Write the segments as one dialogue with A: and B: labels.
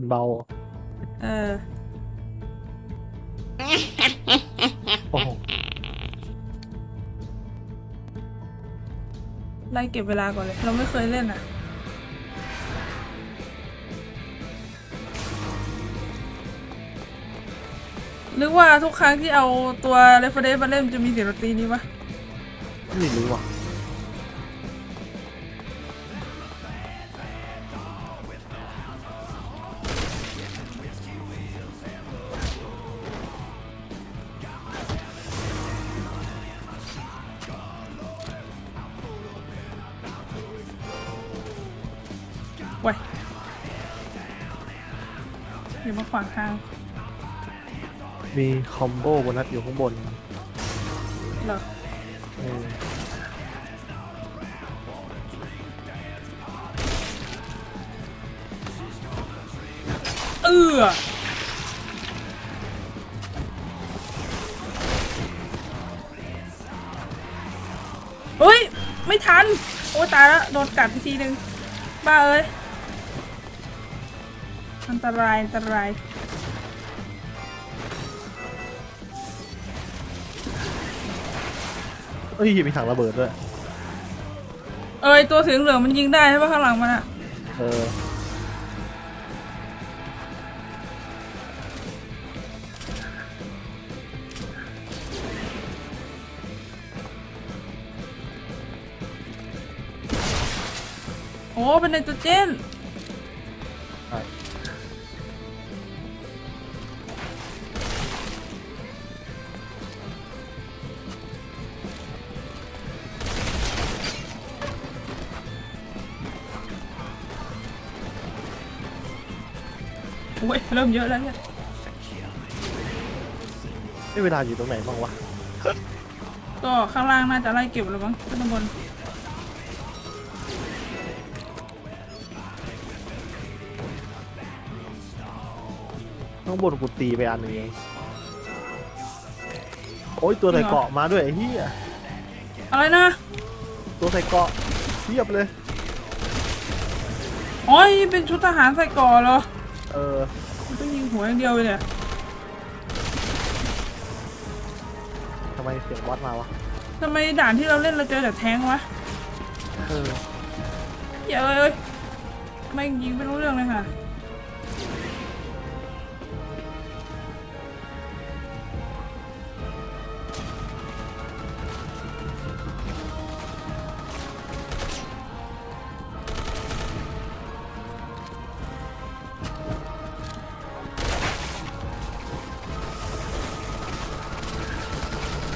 A: นเบา
B: เออ
A: โอ้โห
B: ไล่เก็บเวลาก่อนเลย เราไม่เคยเล่นอะ นึกว่าทุกครั้งที่เอาตัวเรฟเฟอเรนมาเล่นจะมีเสียงดนตรีนี้ปะ
A: ไม่รู้ว่ะ
B: อย่ามาขวางทาง
A: มีคอมโบโบนัสอยู่ข้างบน
B: เหรอ
A: เออ
B: เออเฮ้ย ไม่ทัน โอ้ตายแล้ว โดนกัดไปทีนึง บ้าเอ้ยอั นตรายอันตราย
A: เอ้ยมีถังระเบิดด้วย
B: เอ้ยตัวสีเหลืองมันยิงได้ใช่ปะข้างหลังมันอะ
A: เออ
B: โอ้เป็นไนโตรเจน เริ่มเยอะแล้วเนี่ย
A: นี่เวลาอยู่ตรงไหนบ้างวะ
B: ก็ข้างล่างน่าจะไล่เก็บแล้วมั้งขึ้นข้างบน
A: ข้างบนกูตีไปอันหนึงเองโอ้ยตัวใส่เกราะมาด้วยไอ้เหี้ย
B: อะไรนะ
A: ตัวใส่เกราะเทียบเลย
B: อ๋อนี่เป็นชุดทหารใส่ก่อเหรอ
A: เออ
B: มันต้องยิง หัวอย่างเดียวเลยเนี่ย
A: ทำไมเสียงวัดมาวะ
B: ทำไมด่านที่เราเล่นเราเจอแต่แทงค์วะ
A: เออ
B: เหี้ยเอ้ยไม่งยิงไม่รู้เรื่องเลยค่ะ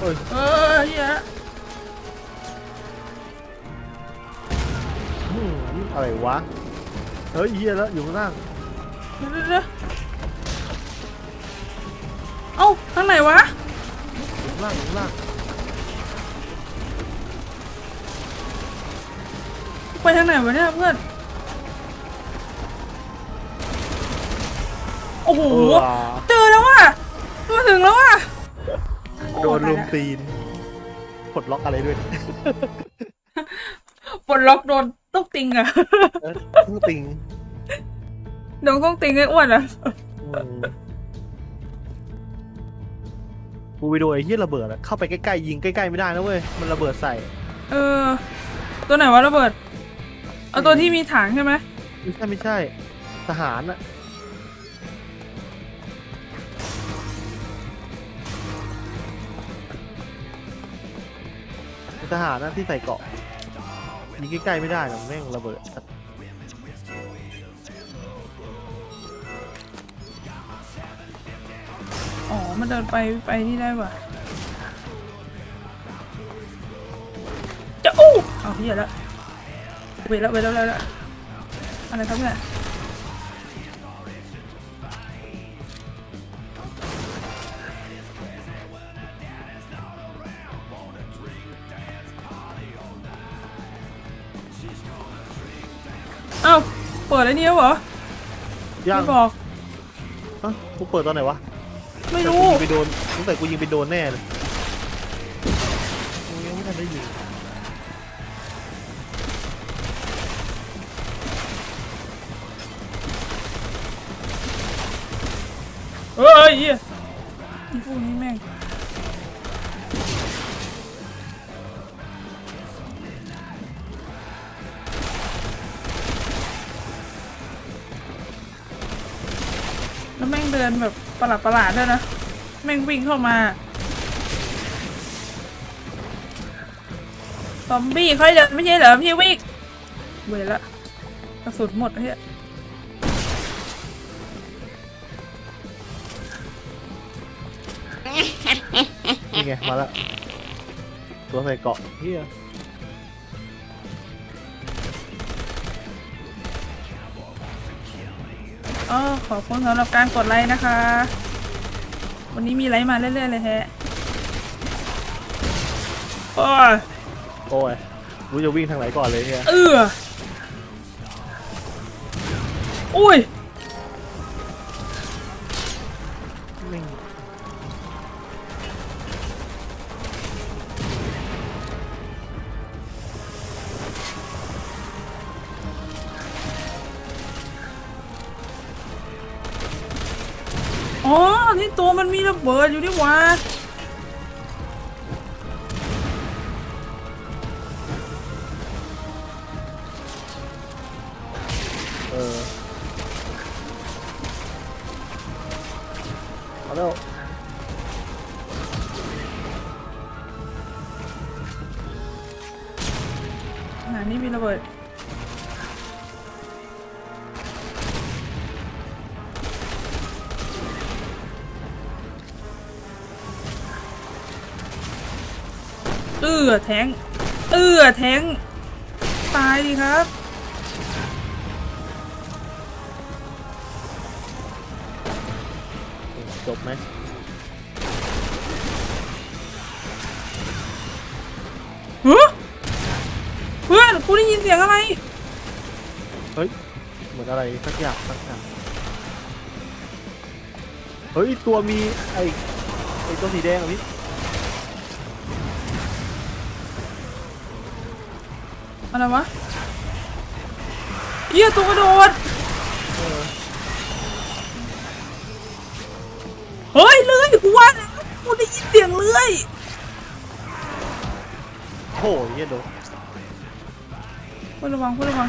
A: เอ้ย
B: เออเหี้ย
A: อืมอะไรวะ เฮ้ยเหี้ยแล้วอยู่ข้างล่าง
B: เดี๋ยวเดี๋ยวเดี๋ยวเอ้าทางไหนวะ
A: อยู่ข้างล่างอยู่ข้างล่าง
B: ไปทางไหนวะเนี่ยเพื่อน โอ้โห
A: เออ
B: เจอแล้วว่ะมาถึงแล้วว่ะ
A: โดนลุมตีนปลดล็อกอะไรด้วย
B: ปลดล็อกโดนต้องติงอะ
A: เออต้องติง
B: โดนต้องติงไอ้อ้วนอะ
A: อืมกูไปโดนไอ้เหี้ยระเบิดอะเข้าไปใกล้ๆยิงใกล้ๆไม่ได้นะเว้ยมันระเบิดใส่
B: เออ ตัวไหนวะระเบิด เอาตัวที่มีถังใช่ไหม
A: ไม่ใช่ไม่ใช่ทหารอะ ทหารนะที่ใส่เกาะยิงใกล้ๆไม่ได้หรอกแม่งระเบิด
B: อ๋อ มันเดินไปไปนี่ได้ว่ะจะอู้เอาเหี้ยแล้วเวทแล้วเวทแล้วแล้วอะไรครับเนี่ย เปิดไอ้นี่แล้วเหรอ
A: ยัง
B: ไม่บอก
A: เอ้ากูเปิดตอนไหนวะ
B: ไม่รู้
A: แต่กูยิงไปโดนตั้งแต่กูยิงไปโดนแน่เลยกูยังไม่ทันได้ยิง
B: หลาดประหลาดๆด้วยนะ แม่งวิ่งเข้ามา ซอมบี้ค่อยเดินไม่ใช่เหรอพี่วิ่งเวรละ กระสุนหมดเฮ้ย
A: นี่ไงมาแล้วตัวใส่เกาะเฮีย
B: อ๋อขอบคุณสำหรับการกดไลค์นะคะ วันนี้มีไลค์มาเรื่อยๆเลยแฮะโอ้ย
A: โอ้ยรู้จะวิ่งทางไหนก่อนเลยเฮีย
B: เอออุ้ย นี่ตัวมันมีระเบิดอยู่นี่หว่า
A: เอือแท
B: งเอือแทงตายดีครับ
A: จบไหม
B: ฮะเพื่อนกูได้ยินเสียงอะไร
A: เฮ้ย เหมือนอะไรสักอย่างสักอย่างเฮ้ย ตัวมีไอไอตัวสีแดงอะพี่
B: อะไรวะเหี้ยตัวกระโดด
A: เออ
B: เฮ้ยเลื่อยกูว่าแล้วกูได้ยินเสียงเลื่อย
A: โอ้ยเฮียโดน
B: พูดระวังพูดระวัง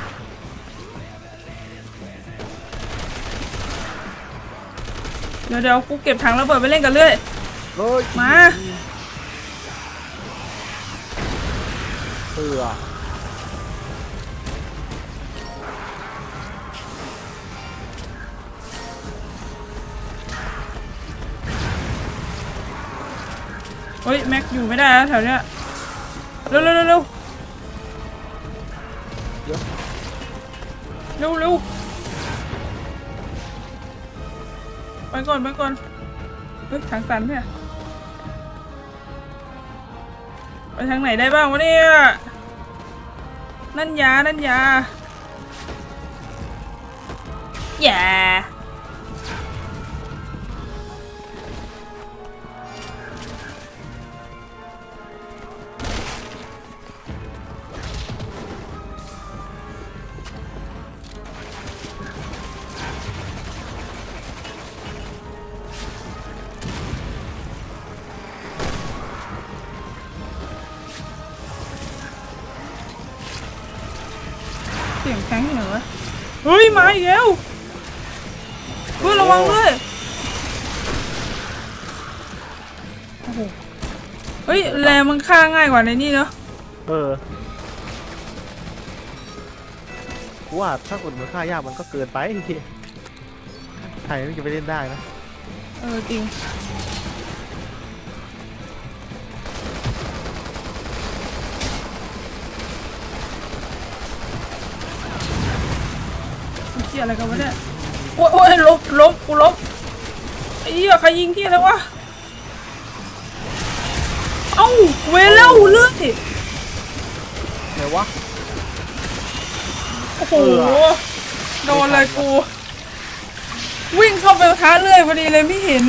B: เดี๋ยวเดี๋ยวกูเก็บถังระเบิดไปเล่นกันเรื่อย
A: เฮ้ย
B: มา
A: เสือ
B: ฮ้ยแม็กอยู่ไม่ได้แล้วแถวเนี้ยเร็วเร็วเร็วเร็ว
A: เร็
B: วเร็วไปก่อนไปก่อนเฮ้ยทางตันเนี่ยไปทางไหนได้บ้างวะเนี่ยนั่นยานั่นยาอย่าเเฮ้ยแรมันฆ่าง่ายกว่าในนี่เนาะ
A: เออกูว่าถ้ากดมือค่ายากมันก็เกินไปเฮียไทยไม่จะไปเล่นได้นะ
B: เออจริงเกี่ยอะไรกันวะเนี่ยโอ้ยโอ้ยลบลบกูลบไอ้เหี้ยใครยิงเกี่ยอะไรวะเอ้าเวรแล้วเลื่อย
A: ไหนวะ
B: โอ้โห
A: เออ
B: โดนเลยกู วิ่งเข้าไปท้าเลื่อยพอดีเลยไม่เห็น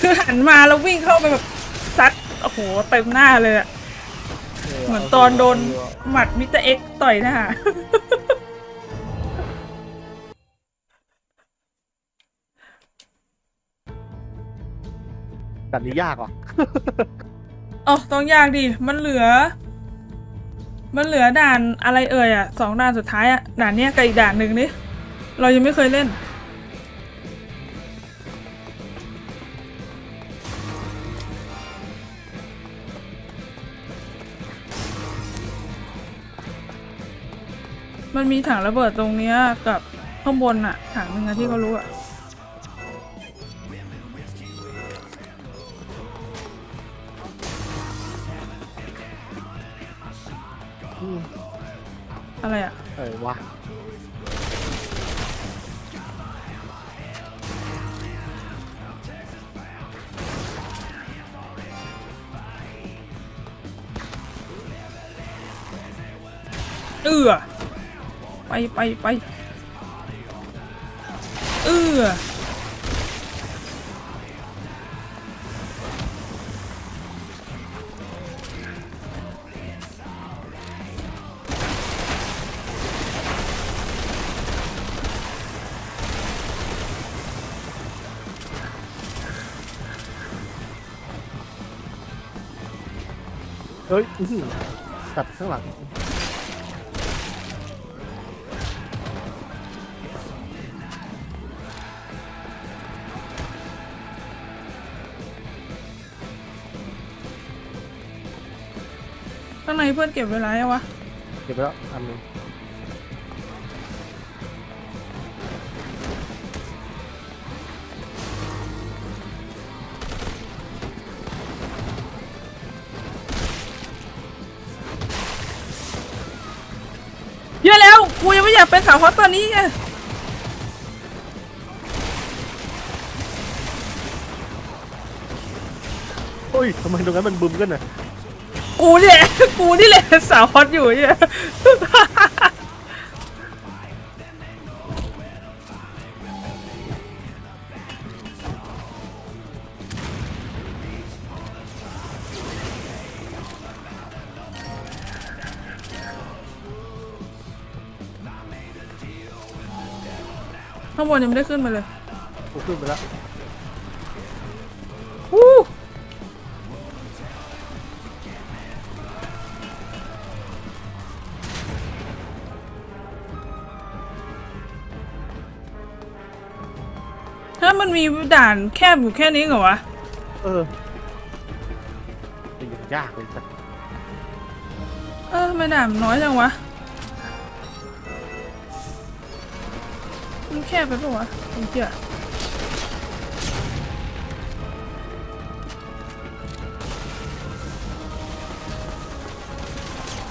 B: คือหันมาแล้ววิ่งเข้าไปแบบซัดโอ้โหเต็มหน้าเลยอะเหมือนตอนโดนหมัดมิสเตอร์เอ็กซ์ต่อยหน้า
A: ด่านนี้ยากว่ะ
B: เอ๋อต้องยากดิ มันเหลือ มันเหลือด่านอะไรเอ่ยอะสองด่านสุดท้ายอะ ด่านเนี้ยกับอีกด่านหนึ่งนี่เรายังไม่เคยเล่น มันมีถังระเบิดตรงเนี้ยกับข้างบนอะ ถังหนึ่งอะที่เขารู้อะ
A: อืม
B: อะไรอะ
A: เออวะ
B: เอือไปไปไปเอือ
A: เฮ้ยอื้อหือตัดข้างหลัง
B: ข้างในเพื่อนเก็บเวลายังวะ
A: เก็บไปแล้วอันหนึง
B: อยากเป็นสาวฮอตตอนนี้ไง
A: เฮ้ยทำไมตรงนั้นมันบึมกันน่ะ
B: กูเนี่ยกูนี่แหละสาวฮอตอยู่เนี่ย ข้างบนยังไม่ได้ขึ้นมาเลย
A: กูขึ้นไปแล้ว
B: วู้ถ้ามันมีด่านแคบอยู่แค่นี้เหรอวะ
A: เออเป็นอย่างยากเลยสัตว์
B: เออทำไมด่านมันน้อยจังวะ มันแคบไปปะวะไอ้เหี้ย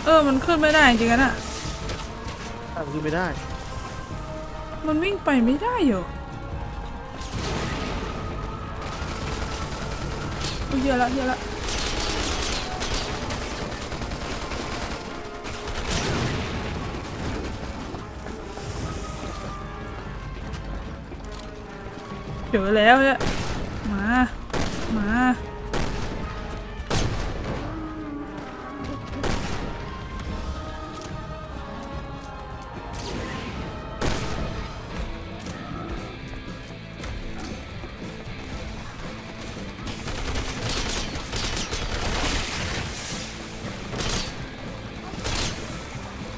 B: เออ มันขึ้นไม่ได้จริงๆอะน่ะ
A: ถ้ามันขึ้นไม่ได้
B: มันวิ่งไปไม่ได้เหรออุ๊ยเยอะละเยอะละ เจอแล้วเนี่ยมา มา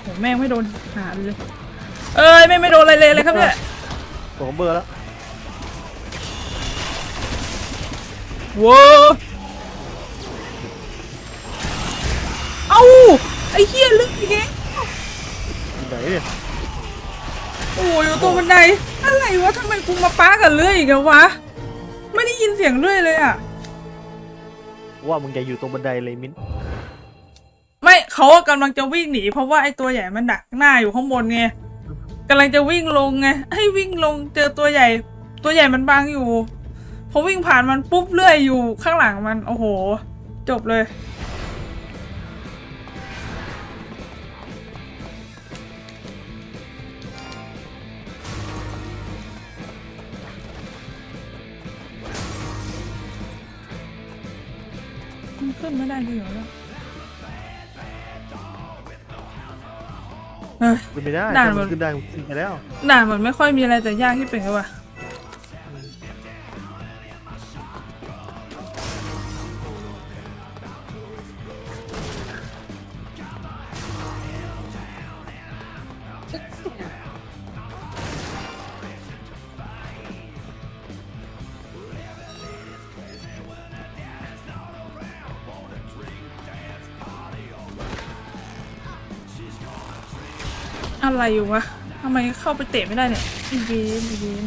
B: โหแม่งไม่โดนหาเลย เอ้ยแม่งไม่โดนอะไรเลยเลยครับเนี่ย
A: ผมเบอร์แล้ว
B: ว้าเอ้าไอ้เหี้ยลึกอีกแล้ว
A: อยู่ไหนเนี่ย
B: โอ้ยอยู่ตรงบันไดอะไรวะทำไมกูมาป้ากับเลื่อยอีกแล้ววะ ไม่ได้ยินเสียงเลื่อยเลยอะ
A: ว่ามึงอย่าอยู่ตรงบันไดเลยมิ้น
B: ไม่เขาอะกำลังจะวิ่งหนีเพราะว่าไอ้ตัวใหญ่มันดักหน้าอยู่ข้างบนไงกำลังจะวิ่งลงไงให้วิ่งลงเจอตัวใหญ่ ตัวใหญ่มันบังอยู่ พอวิ่งผ่านมันปุ๊บเลื่อยอยู่ข้างหลังมัน โอ้โห จบเลย มันขึ้นไม่ได้จริงเหรอเนี่ยเอ้ย
A: ขึ้นไม่ได้
B: ด่าน
A: ถ้า
B: มั
A: มันนขึ้นได้มันขึ้นไปแล้ว
B: ด่านมันไม่ค่อยมีอะไรแต่ยากที่เป็นไงวะ อะไรอยู่วะทำไมเข้าไปเตะไม่ได้เนี่ยอีเวนอีเวน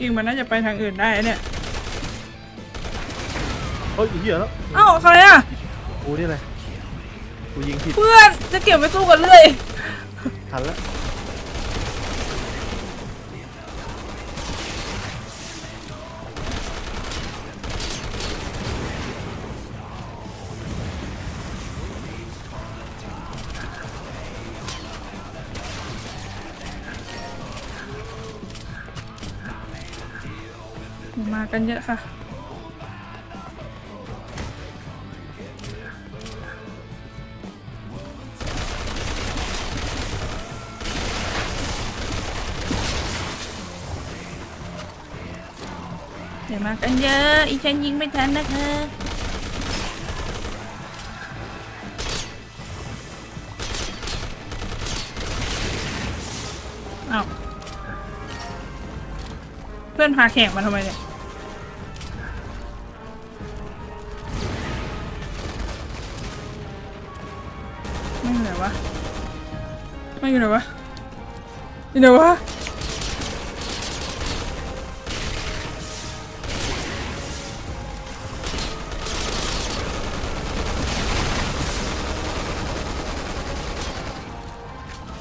B: ริงๆมันน่าจะไปทางอื่นได้เนี่ย
A: เฮ้ยเหี้ยแล้ว
B: เอ้าใครอะ
A: กูนี่เลยกูยิงผิด
B: เพื่อนจะเก็บไว้สู้กันเลย
A: ทันแล้ว
B: มากันเยอะค่ะ เดี๋ยวมากันเยอะ อีฉันยิงไม่ทันนะคะอ้าเพื่อนพาแข่งมาทำไมเนี่ย ไม่อยู่ไหนวะไม่อยู่ไหนวะอยู่ไหนวะ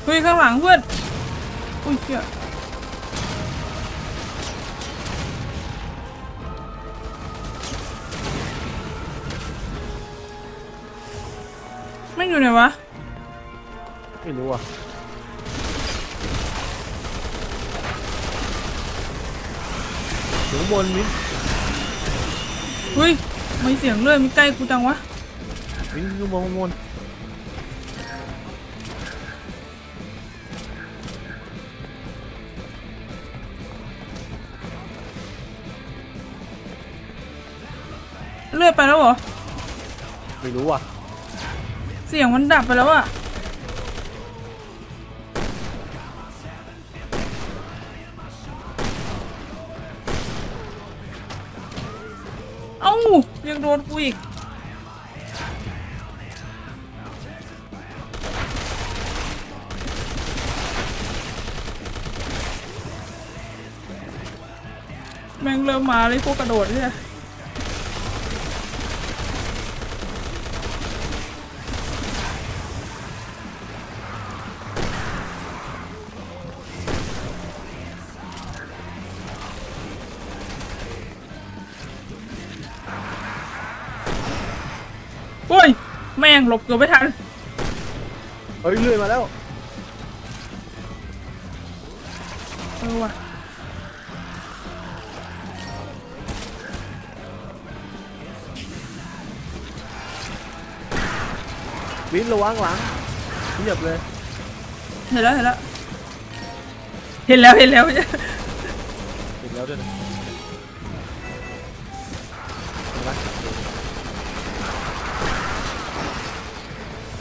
B: เฮ้ยข้างหลังเพื่อนอุ้ยเชี่ยไม่อยู่ไหนวะ
A: ไม่รู้อะอยู่ข้างบนมิ้น
B: เฮ้ยไม่เสียงเลยมีใกล้กูจังวะ
A: มิ้นอยู่ข้างบน
B: เลือดไปแล้วเหรอ
A: ไม่รู้อะ
B: เสียงมันดับไปแล้วอะ ดนกูอีกแม่งเริ่มมาเลยพวกกระโดดเนี่ย งหลบเกือบไม่ทัน
A: เฮ้ยเลื่อยมาแล้ว
B: เออว่ะ
A: มิ้นระวังหลังเรียบเลย
B: เห็นแล้วเห็นแล้ว เห็นแล้วเห็นแล้ว
A: เห็นแล้วด้วยนะ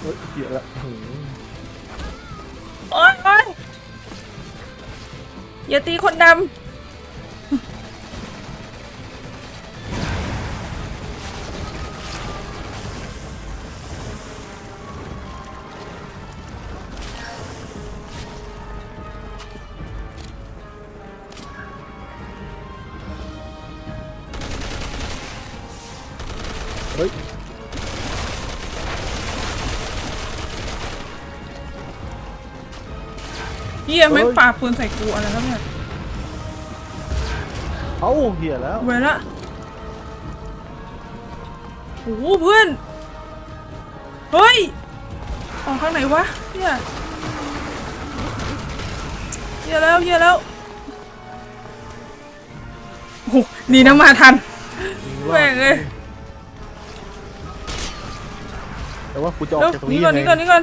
A: ฮ้ยเหี้ยละหือ
B: โอ๊ยโอ๊ยอย่าตีคนดำ
A: ยี่
B: ยไม่ง
A: เฮ้ย
B: ปาปืนใส่กูอะไรแล้วเนี่ย
A: เอ้าเหี้ยแล้ว
B: เวละโอ้โหเพื่อน เฮ้ย ออกทางไหนวะเฮียเฮียแล้วเฮียแล้วโอ้โหหนีน้ำมาทันแม่งเอ้ย
A: แต่ว่ากูจะออก
B: เร็ว
A: จากตรง
B: หนี
A: นี้
B: ก่อนห
A: ยั
B: นี
A: ง
B: ก่อนห
A: ไง
B: นีก่อน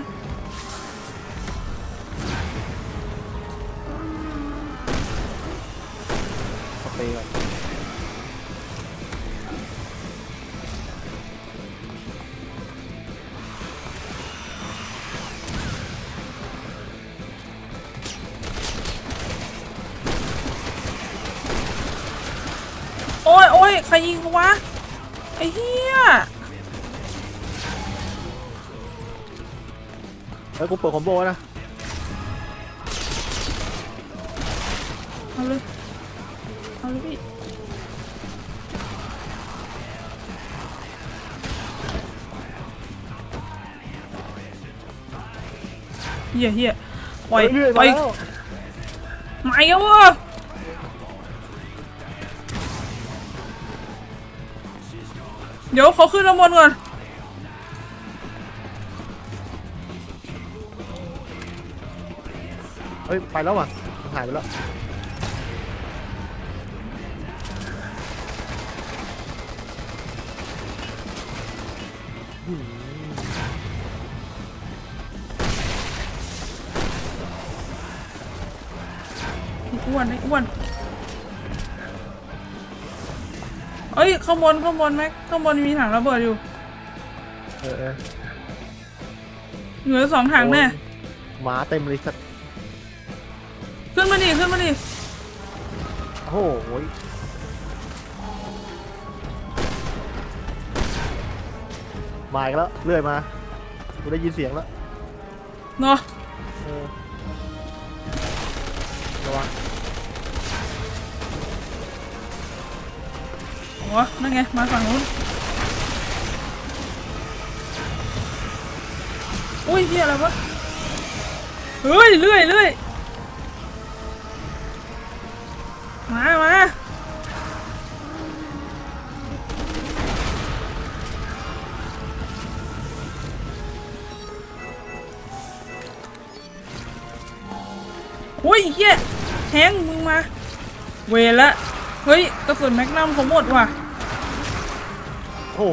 A: แล้วกูเปิดคอมโบนะ
B: เอาเลยเอาเลยพี่เหี้ยเหี้ยปล่อย
A: เรื่อยๆ
B: ปล่
A: มา
B: อย
A: แล้ว
B: ไม่เอาวะเดี๋ยวเขาขึ้นน้ำมนต์ก่อน
A: ฮ้ยไปแล้วว่ะมันหายไปแล้วอืม
B: ไอ้อ้วนไอ้อ้วน เอ้ยข้างบนข้างบนแม็กข้างบนมีถังระเบิดอยู่
A: เออเออ
B: เหลือสองถังแน่
A: หมาเต็มเลยสัตว์
B: ขึ้นมาดิขึ้นมาดิ
A: โอ้โหมาอีกแล้วเรื่อยมากูได้ยินเสียงแล้ว
B: เนาะ
A: เออระวัง
B: โอ้นั่นไง มาฝั่งนู้น อุ้ยเฮียอะไรวะ เฮ้ยเลื่อยเลื่อย มามาอุ้ยเฮียแทงมึงมา เวละ เฮ้ย กระสุนแมกนัมเขาหมดว่ะ
A: โอ้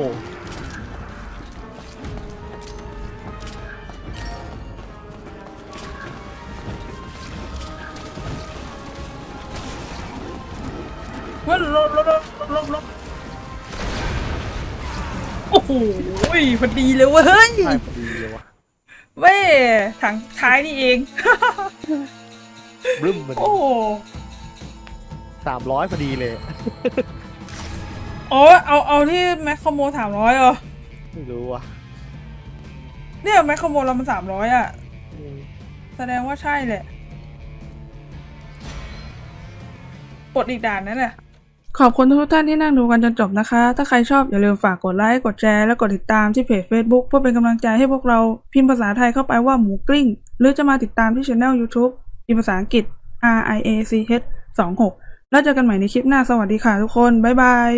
B: พอดีเลยเว้ย
A: ใช่พอดีเลยวะ
B: เว้ยถังท้ายนี่เอง
A: บึ้มมัน
B: โอ้โห
A: สามร้อยพอดีเลย
B: อ๋อเอาเอาที่แม็กคอมโมสามร้อยเหรอ
A: ไม่รู้ว่ะ
B: เนี่ยแม็กคอมโมเรามันสามร้อยอะ
A: อืม
B: แสดงว่าใช่แหละปลดอีกด่านนั่นแหละ ขอบคุณทุกท่านที่นั่งดูกันจนจบนะคะ ถ้าใครชอบอย่าลืมฝากกดไลค์ กดแชร์ และกดติดตามที่เพจ Facebook เพื่อเป็นกำลังใจให้พวกเราพิมพ์ภาษาไทยเข้าไปว่าหมูกลิ้ง หรือจะมาติดตามที่ช anel YouTube พิมพ์ภาษาอังกฤษ R I A C H 2 6 แล้วเจอกันใหม่ในคลิปหน้า สวัสดีค่ะทุกคน บ๊ายบาย